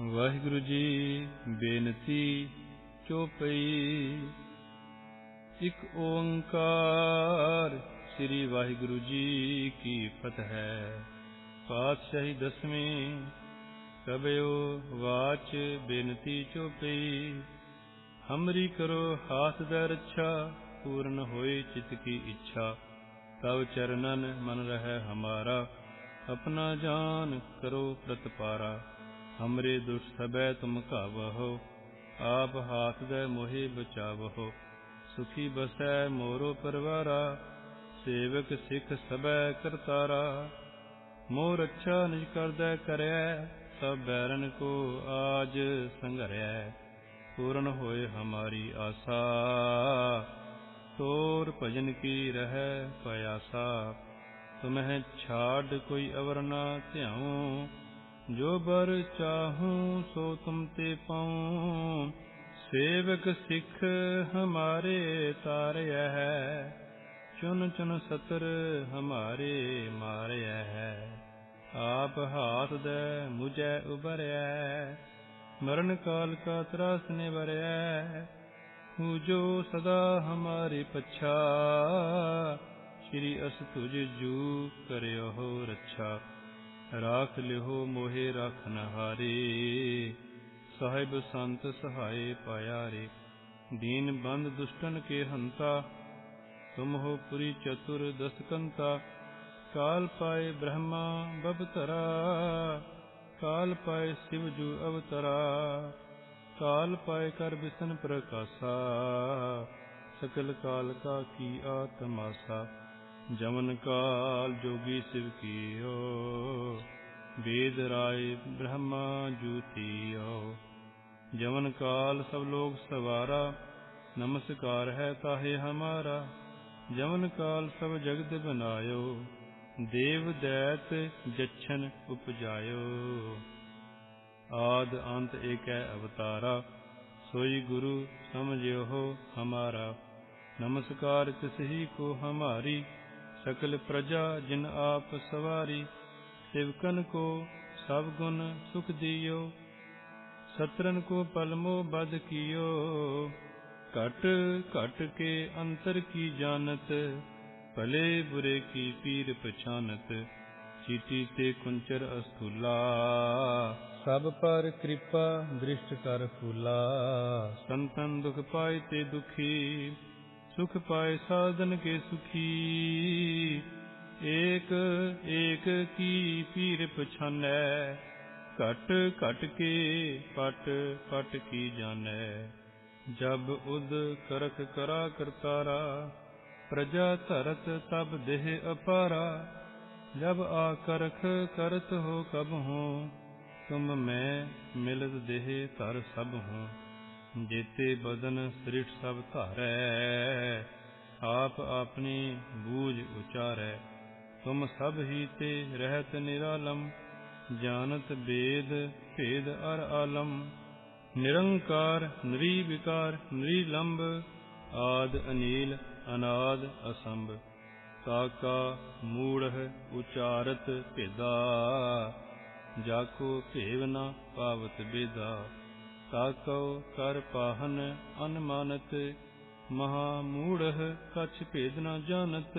ਵਾਹਿਗੁਰੂ ਜੀ, ਬੇਨਤੀ ਚੋਪਈ ਇੱਕ ਓੰਕਾਰ ਸ੍ਰੀ ਵਾਹਿਗੁਰੂ ਜੀ ਕੀ ਫਤਿਹ ਹੈ। ਪਾਤਸ਼ਾਹੀ ਦਸਵੇਂ ਕਬਿਓ ਵਾਚ ਬੇਨਤੀ ਚੋਪਈ ਹਮਰੀ ਕਰੋ ਹਾਥ ਦਾ ਰੱਛਾ, ਪੂਰਨ ਹੋਏ ਚਿਤ ਕੀ ਇੱਛਾ। ਤਵ ਚਰਨਨ ਮਨ ਰਹਿ ਹਮਾਰਾ, ਆਪਣਾ ਜਾਨ ਕਰੋ ਪ੍ਰਤਪਾਰਾ। ਹਮਰੇ ਦੁਸ਼ ਸਬੈ ਤੁਮ ਕਾਵਹੋ ਆਪ ਹਾਥ ਦੇ ਮੋਹਿ ਬਚਾਵਹੋ। ਸੁਖੀ ਬਸੈ ਮੋਰੋ ਪਰਵਾਰਾ, ਸੇਵਕ ਸਿੱਖ ਸਬੈ ਕਰਤਾਰਾ। ਮੋਰ ਅੱਛਾ ਨਿਜ ਕਰਦਾ ਕਰਿਆ ਸਭ ਬੈਰਨ ਕੋ ਆਜ ਸੰਘਰਿਆ ਪੂਰਨ ਹੋਏ ਹਮਾਰੀ ਆਸਾ, ਤੋਰ ਭਜਨ ਕੀ ਰਹਿ ਪਿਆਸਾ ਤੁਮਹਿ ਛਾੜ ਕੋਈ ਅਵਰਨਾ ਧਿਆਉ ਜੋ ਬਰ ਚਾਹੂੰ ਸੋ ਤੁਮ ਤੇ ਪਾਉ। ਸੇਵਕ ਸਿੱਖ ਹਮਾਰੇ ਤਾਰਿਆ ਹੈ, ਚੁਨ ਚੁਨ ਸਤਰ ਹਮਾਰੇ ਮਾਰਿਆ ਹੈ। ਆਪ ਹਾਥ ਦੇ ਮੁਝੈ ਉਬਰਿਆ ਮਰਨ ਕਾਲ ਕਾ ਤਰਾਸ ਨਿਵਰਿਆ ਹੂ ਜੋ ਸਦਾ ਹਮਾਰੇ ਪਛਾ, ਸ਼੍ਰੀ ਅਸ ਤੁਜ ਜੂ ਕਰਿਓ ਰੱਛਾ। ਰਾਖ ਲਿਹੋ ਮੋਹਿ ਰਖਨ ਹਾਰੇ ਸਾਹਿਬ ਸੰਤ ਸਹਾਏ ਪਾਇਆ ਰੇ। ਦੀਨ ਬੰਦ ਦੁਸ਼ਟਨ ਕੇ ਹੰਤਾ ਤੁਮ ਹੋ ਪੁਰੀ ਚਤੁਰ ਦਸਕੰਤਾ। ਕਾਲ ਪਾਏ ਬ੍ਰਹਮਾ ਬਬਤਰਾ ਕਾਲ ਪਾਏ ਸਿਵ ਜੂ ਅਵਤਰਾ। ਕਾਲ ਪਾਏ ਕਰ ਬਿਸਨ ਪ੍ਰਕਾਸ਼ਾ, ਸਕਲ ਕਾਲ ਕਾ ਕੀ ਆਤਮਾਸਾ। ਜਮਨ ਕਾਲ ਜੋਗੀ ਸਿਵ ਕੀਓ, ਵੇਦ ਰਾਏ ਬ੍ਰਹਮਾ ਜੂਤੀਓ ਜਮਨ ਕਾਲ ਸਭ ਲੋਕ ਸਵਾਰਾ, ਨਮਸਕਾਰ ਹੈ ਤਾਹੇ ਹਮਾਰਾ। ਜਮਨ ਕਾਲ ਸਭ ਜਗਤ ਬਨਾਇਓ, ਦੇਵ ਦੈਤ ਜਛਨ ਉਪਜਾਇਓ। ਆਦ ਅੰਤ ਏਕੈ ਅਵਤਾਰਾ, ਸੋਈ ਗੁਰੂ ਸਮਝਿਓ ਹਮਾਰਾ। ਨਮਸਕਾਰ ਤਿਸ ਹੀ ਕੋ ਹਮਾਰੀ ਸਕਲ ਪ੍ਰਜਾ ਜਿਨ ਆਪ ਸਵਾਰੀ ਸਿਵਕਨ ਕੋ ਸਭ ਗੁਣ ਸੁਖ ਦਿਓ ਸਤਰਨ ਕੋ ਪਲਮੋ ਬਦ ਕੀਓ। ਘਟ ਘਟ ਕੇ ਅੰਤਰ ਕੀ ਜਾਣਤ ਭਲੇ ਬੁਰੇ ਕੀ ਪੀਰ ਪਛਾਨਤ ਚੀਟੀ ਤੇ ਕੁੰਚਰ ਅਸਥੂਲਾ। ਸਭ ਪਰ ਕਿਰਪਾ ਦ੍ਰਿਸ਼ਟ ਕਰ ਫੂਲਾ। ਸੰਤਨ ਦੁਖ ਪਾਏ ਤੇ ਦੁਖੀ ਸੁਖ ਪਾਏ ਸਾਧਨ ਕੇ ਸੁਖੀ। ਏਕ ਏਕ ਕੀ ਪੀਰ ਪਛਾਨੈ, ਘਟ ਘਟ ਕੇ ਪਟ ਪਟ ਕੀ ਜਾਣੈ। ਜਬ ਉਦ ਕਰਖ ਕਰਾ ਕਰਤਾਰਾ, ਪ੍ਰਜਾ ਧਰਤ ਤਬ ਦੇਹ ਅਪਾਰਾ। ਜਬ ਆ ਕਰਖ ਕਰਤ ਹੋ ਕਬ ਹੋ, ਤੁਮ ਮੈਂ ਮਿਲਤ ਦੇਹ ਤਰ ਸਭ ਹੋ। ਜੇਤੇ ਬਦਨ ਸ੍ਰਿਠ ਸਭ ਧਾਰੈ, ਆਪ ਆਪਣੀ ਬੂਝ ਉਚਾਰੈ। ਤੁਮ ਸਭ ਹੀ ਤੇ ਰਹਿਤ ਨਿਰਾਲਮ, ਜਾਣਤ ਬੇਦ ਭੇਦ ਅਰ ਆਲਮ। ਨਿਰੰਕਾਰ ਨਿਰੀ ਵਿਕਾਰ ਨਿਰੀ ਆਦ ਅਨੀਲ, ਅਨਾਦ ਅਸੰਭ। ਕਾਕਾ ਮੂੜਹ ਉਚਾਰਤ ਭੇਦਾ, ਜਾਕੋ ਭੇਵ ਨ ਪਾਵਤ ਬੇਦਾ। ਤਾਕਉ ਕਰ ਪਾਹਨ ਅਨਮਾਨਤ, ਮਹਾ ਮੂੜਹ ਕਛ ਭੇਦ ਨਾ ਜਾਣਤ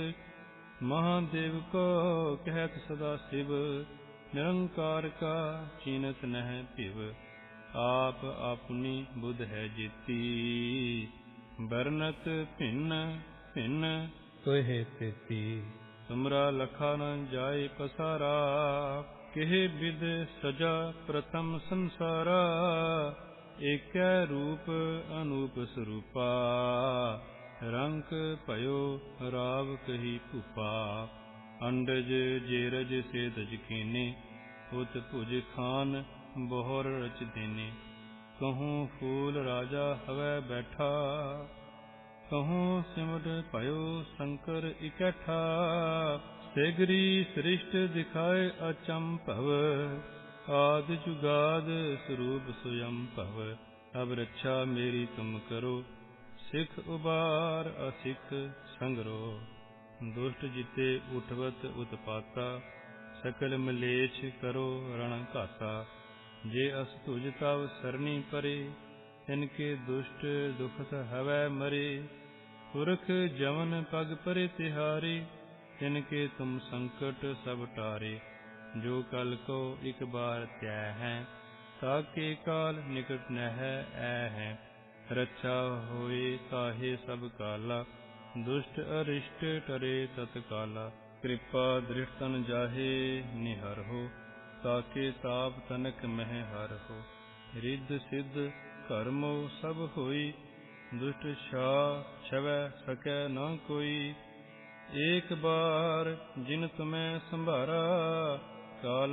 ਮਹਾਦੇਵ ਕੋ ਕਹਿਤ ਸਦਾ ਸਿਵ, ਨਿਰੰਕਾਰ ਕਾ ਚੀਨਤ ਨਹਿ ਭਿਵ, ਆਪ ਆਪਣੀ ਬੁੱਧ ਹੈ ਜੀਤੀ। ਬਰਨਤ ਭਿੰਨ ਭਿੰਨ ਤੋਹਿ ਤੇਤੀ, ਤੁਮਰਾ ਲਖਾ ਨ ਜਾਏ ਪਸਾਰਾ, ਕਿਹ ਬਿਦ ਸਜਾ ਪ੍ਰਥਮ ਸੰਸਾਰਾ ਏਕੈ ਰੂਪ ਅਨੂਪ ਸਰੂਪਾ ਰੰਕ ਭਇਓ ਰਾਵ ਕਹੀ ਭੂਪਾ, ਅੰਡਜ ਜੇਰਜ ਸੇਦਜ ਕੀਨੇ, ਉਤ ਭੁਜ ਖਾਨ ਬੋਹਰ ਰਚ ਦੇਨੇ। ਕਹੂੰ ਫੂਲ ਰਾਜਾ ਹਵੈ ਬੈਠਾ, ਕਹੂੰ ਸਿਮਟ ਭਇਓ ਸ਼ੰਕਰ ਇਕੱਠਾ, ਸੇਗਰੀ ਸ੍ਰਿਸ਼ਟ ਦਿਖਾਏ ਅਚੰਭਵ ਆਦ ਜੁਗਾਦ ਸਰੂਪ ਸੁਯੰ ਭਵ, ਅਬ ਰੱਛਾ ਮੇਰੀ ਤੁਮ ਕਰੋ। ਸਿਖ ਉਬਾਰ ਅਸਿੱਖ ਸੰਗਰੋ। ਦੁਸ਼ਟ ਜਿਤੇ ਉਠਵਤ ਉਤਪਾਤਾ, ਸਕਲ ਮਲੇਛ ਕਰੋ ਰਣ ਘਾਤਾ ਜੇ ਅਸ ਤੁਜ ਤਵ ਸਰਣੀ ਪਰੇ ਇਨਕੇ ਦੁਸ਼ਟ ਦੁਖਤ ਹਵੈ ਮਰੇ। ਪੁਰਖ ਜਵਨ ਪਗ ਪਰੇ ਤਿਹਾਰੇ ਇਨਕੇ ਤੁਮ ਸੰਕਟ ਸਭ ਟਾਰੇ। ਜੋ ਕਲ ਕੋ ਇਕ ਬਾਰ ਤੈ ਹੈ ਤਾਕੇ ਕਾਲ ਨਿਕਟ ਨਹਿ ਐ ਹੈ। ਰੱਛਾ ਹੋਏ ਤਾਹੇ ਸਭ ਕਾਲਾ, ਦੁਸ਼ਟ ਅਰਿਸ਼ਟ ਟਰੇ ਤਤ ਕਾਲਾ ਕਿਰਪਾ ਦ੍ਰਿਸ਼ਟਨ ਜਾਹੇ ਨਿਹਰ ਹੋ ਤਾਕੇ ਤਾਪ ਤਨਕ ਮਹਿ ਹਰ ਹੋ। ਰਿੱਧ ਸਿੱਧ ਕਰਮੋ ਸਭ ਹੋਈ, ਦੁਸ਼ਟ ਛਾ ਛਵੈ ਸਕੈ ਨਾ ਕੋਈ। ਏਕ ਬਾਰ ਜਿਨ ਤੁਮੈ ਸੰਭਾਰਾ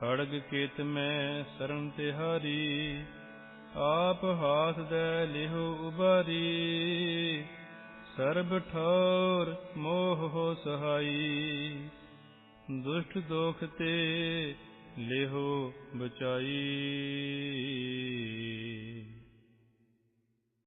ਖੜਗ ਕੇਤ ਮੈਂ ਸਰਨ ਤਿਹਾਰੀ, ਆਪ ਹਾਥ ਦੇ ਲਿਹੁ ਉਬਾਰੀ। ਸਰਬ ਠੌਰ ਮੋਹ ਸਹਾਈ, ਦੁਸ਼ਟ ਦੋਖ ਤੇ ਲਿਹੋ ਬਚਾਈ।